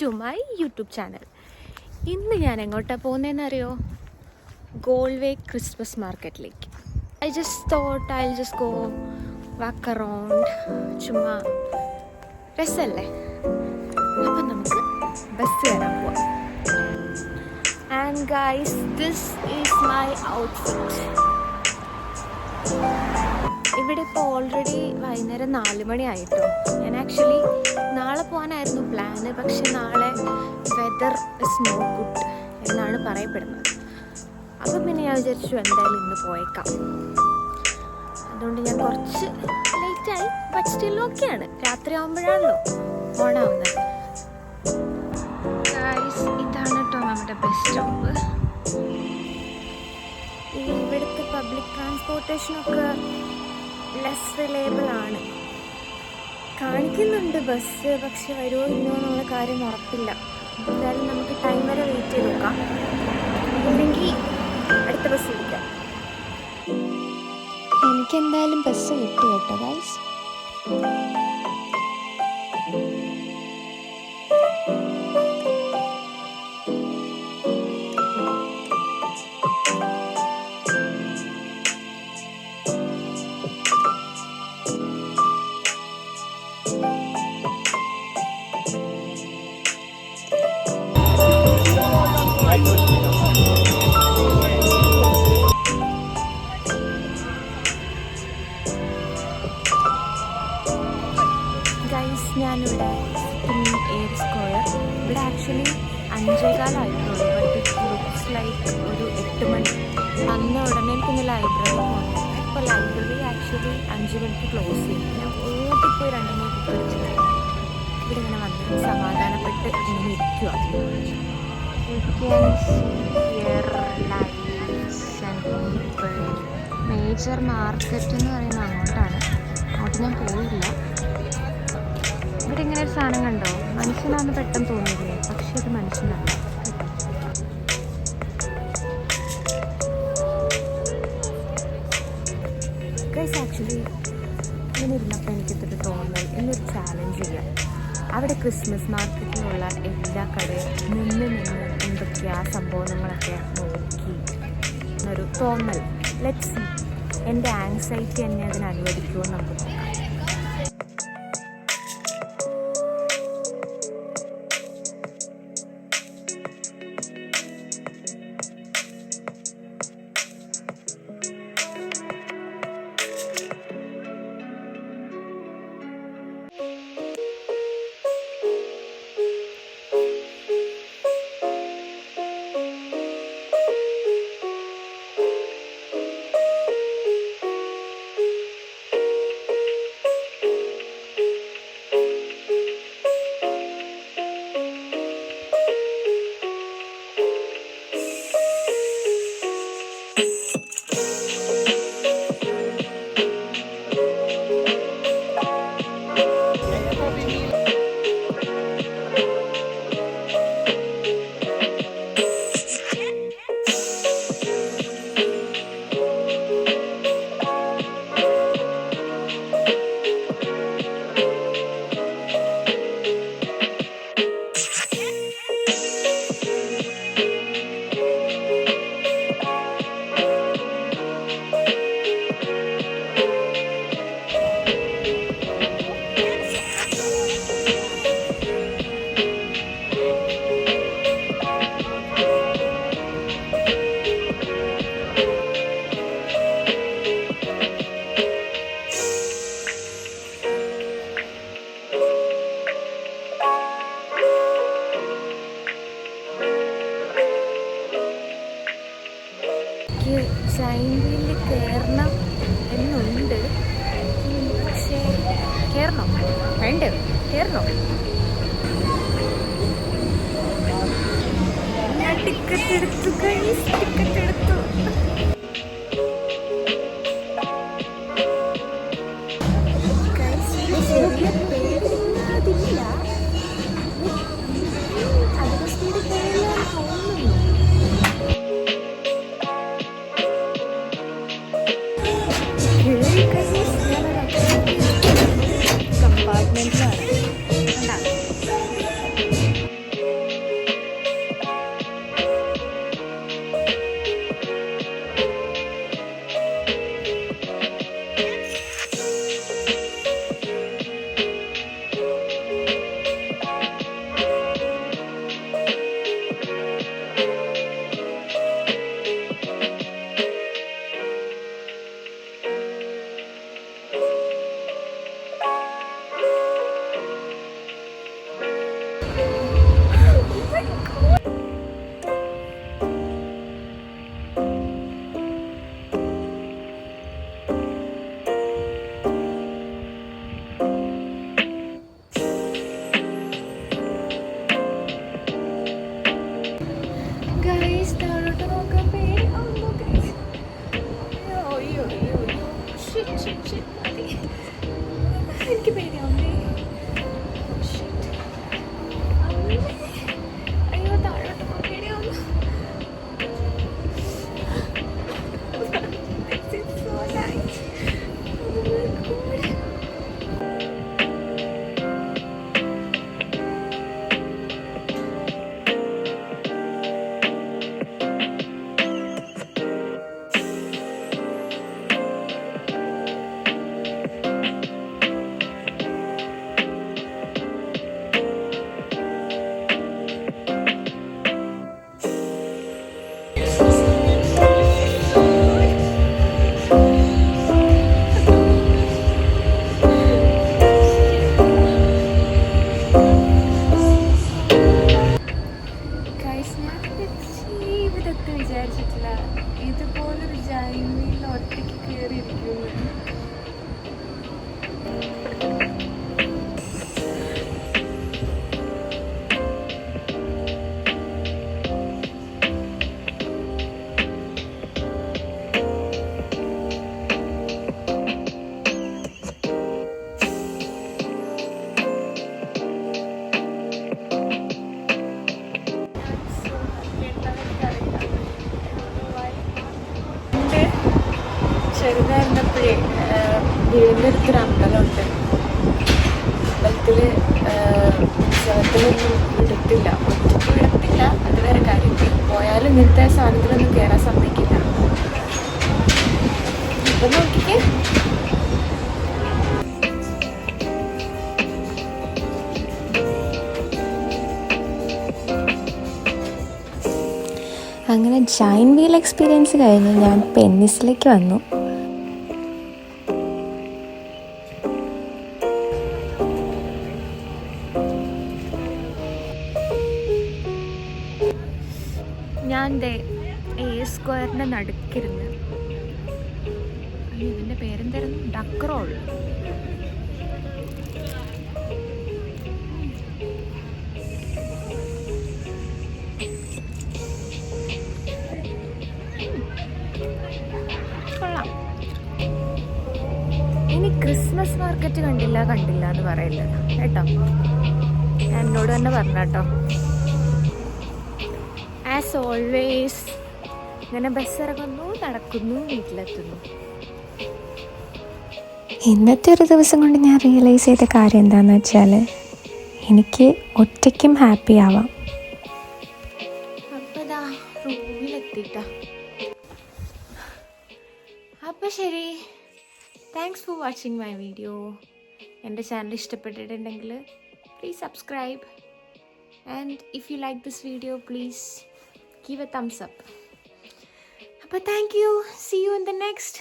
To my YouTube channel ഇന്ന് ഞാൻ എങ്ങോട്ടാണ് പോകുന്നതെന്ന് അറിയോ ഗോൾവേ ക്രിസ്മസ് മാർക്കറ്റിലേക്ക് I just thought I just go walk around ചുമ്മാ രസമല്ലേ അപ്പം നമുക്ക് ബസ് കയറാൻ പോവാം. And guys this is my outfit ഇവിടെ ഇപ്പോൾ ഓൾറെഡി വൈകുന്നേരം നാല് മണിയായിട്ടോ ഞാൻ ആക്ച്വലി നാളെ പോകാനായിരുന്നു പ്ലാന് പക്ഷെ നാളെ വെതർ ഇസ് നോ ഗുഡ് എന്നാണ് പറയപ്പെടുന്നത്. അപ്പം പിന്നെ ഞാൻ വിചാരിച്ചു എന്തായാലും ഇന്ന് പോയേക്കാം. അതുകൊണ്ട് ഞാൻ കുറച്ച് ലേറ്റായി ബട്ട് സ്റ്റിൽ ഓക്കെയാണ് രാത്രി ആകുമ്പോഴാണല്ലോ ഓണാവുന്നത്. ഇതാണ് കേട്ടോ നമ്മുടെ ബസ് സ്റ്റോപ്പ് ഇവിടുത്തെ പബ്ലിക് ട്രാൻസ്പോർട്ടേഷനൊക്കെ ലെസ് റിലയബിൾ ആണ്. കാണിക്കുന്നുണ്ട് ബസ് പക്ഷെ വരുമോ ഇല്ലയോ എന്നുള്ള കാര്യം ഉറപ്പില്ല. എന്തായാലും നമുക്ക് ടൈം വരെ വെയിറ്റ് ചെയ്ത് നോക്കാം. ഇല്ലെങ്കിൽ അടുത്ത ബസ് വിളിക്കാം. എനിക്കെന്തായാലും ബസ് കിട്ടി കേട്ടോ ഗൈസ് അഞ്ചേകാലായിട്ടുള്ളൂ ബട്ട് ഇറ്റ് ലുക്സ് ലൈക്ക് ഒരു എട്ട് മണി അന്ന് ഉടനെ എനിക്കൊന്ന് ലൈബ്രറി പോകണം ഇപ്പോൾ ലൈബ്രറി ആക്ച്വലി അഞ്ച് മണിക്ക് ക്ലോസ് ചെയ്യും ഞാൻ ഓടിപ്പോയി രണ്ട് മൂന്ന് ബുക്ക് എടുത്തിട്ട് ഇവിടെ ഇങ്ങനെ വന്ന് സമാധാനപ്പെട്ട് ഇങ്ങനെ ഇരിക്കുക മേജർ മാർക്കറ്റ് എന്ന് പറയുന്നത് അങ്ങോട്ടാണ് അങ്ങോട്ട് ഞാൻ പോയില്ല ഇവിടെ ഇങ്ങനെ ഒരു സാധനം കണ്ടോ? മനുഷ്യനാന്ന് പെട്ടെന്ന് തോന്നിയില്ലേ? പക്ഷെ ഇത് മനുഷ്യനാണ് ആക്ച്വലി ഇങ്ങനെ ഇരുന്നപ്പോൾ എനിക്കിതൊരു തോന്നൽ എന്നൊരു ചാലഞ്ച് ഇല്ല. അവിടെ ക്രിസ്മസ് മാർക്കറ്റിലുള്ള എല്ലാ കടയും നിന്ന് നിന്ന് എന്തൊക്കെയാ സംഭവങ്ങളൊക്കെ നോക്കി എന്നൊരു തോന്നൽ. ലെറ്റ്സ് എന്റെ ആങ്സൈറ്റി എന്നെ അതിന് അനുവദിക്കുമോ നമുക്ക് ചൈനയിൽ കയറണം എന്നുണ്ട്. പക്ഷേ കയറണം വേണ്ടേ. കയറണോ ടിക്കറ്റ് എടുത്തു ടിക്കറ്റ് Yang. shit. പോയാലും അങ്ങനെ ജൈൻ വീൽ എക്സ്പീരിയൻസ് കഴിഞ്ഞ് ഞാൻ പെന്നിസിലേക്ക് വന്നു. സ്ക്വയറിന്റെ നടുക്കിരുന്ന് ഇതിന്റെ പേരെന്തായിരുന്നു? ഡക്രോൾ. ക്രിസ്മസ് മാർക്കറ്റ് കണ്ടില്ല കണ്ടില്ല എന്ന് പറയില്ല കേട്ടോ? ഞാൻ എന്നോട് തന്നെ പറഞ്ഞാട്ടോ. ആസ് ഓൾവേസ് ഇങ്ങനെ ബസ് ഇറങ്ങുന്നു നടക്കുന്നു വീട്ടിലെത്തുന്നു. ഇന്നത്തെ ഒരു ദിവസം കൊണ്ട് ഞാൻ റിയലൈസ് ചെയ്ത കാര്യം എന്താണെന്ന് വെച്ചാൽ എനിക്ക് ഒറ്റയ്ക്കും ഹാപ്പി ആവാം. അപ്പം ശരി. Thanks for watching my video എന്റെ ചാനൽ ഇഷ്ടപ്പെട്ടിട്ടുണ്ടെങ്കിൽ please subscribe and if you like this video please give a thumbs up അപ്പോൾ thank you see you in the next